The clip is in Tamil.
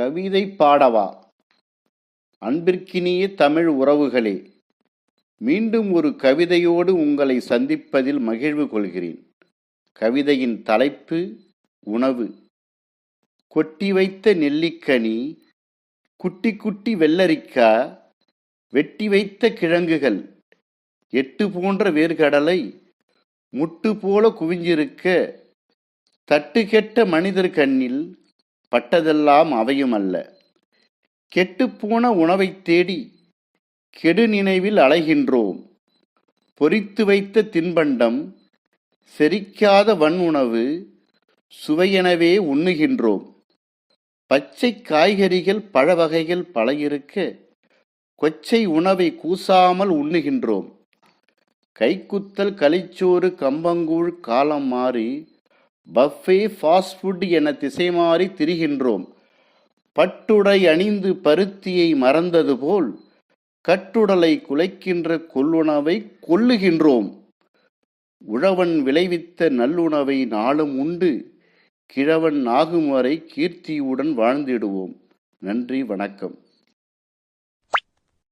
கவிதை பாடவா? அன்பிற்கினிய தமிழ் உறவுகளே மீண்டும் ஒரு கவிதையோடு உங்களை சந்திப்பதில் மகிழ்வு கொள்கிறேன். கவிதையின் தலைப்பு உணவு. கொட்டி வைத்த நெல்லிக்கனி குட்டி குட்டி வெள்ளரிக்கா வெட்டி வைத்த கிழங்குகள் எட்டு போன்ற வேர்கடலை முட்டு போல குவிஞ்சிருக்க தட்டு கெட்ட மனிதர் கண்ணில் பட்டதெல்லாம் அவையும் அல்ல கெட்டுப்போன உணவைத் தேடி கெடு நினைவில் அலைகின்றோம். பொரித்து வைத்த தின்பண்டம் செரிக்காத வன் உணவு சுவையெனவே உண்ணுகின்றோம். பச்சை காய்கறிகள் பழ வகைகள் பல இருக்க கொச்சை உணவை கூசாமல் உண்ணுகின்றோம். கைக்குத்தல் களிச்சோறு கம்பங்கூழ் காலம் மாறி பஃபே ஃபாஸ்ட் ஃபுட் என திசை மாறி திரிகின்றோம். பட்டுடை அணிந்து பருத்தியை மறந்தது போல் கட்டுடலை குலைக்கின்ற கொள்ளுணவை கொல்லுகின்றோம். உழவன் விளைவித்த நல்லுணவை நாளும் உண்டு. கிழவன் ஆகும் வரை கீர்த்தியுடன் வாழ்ந்திடுவோம். நன்றி வணக்கம்.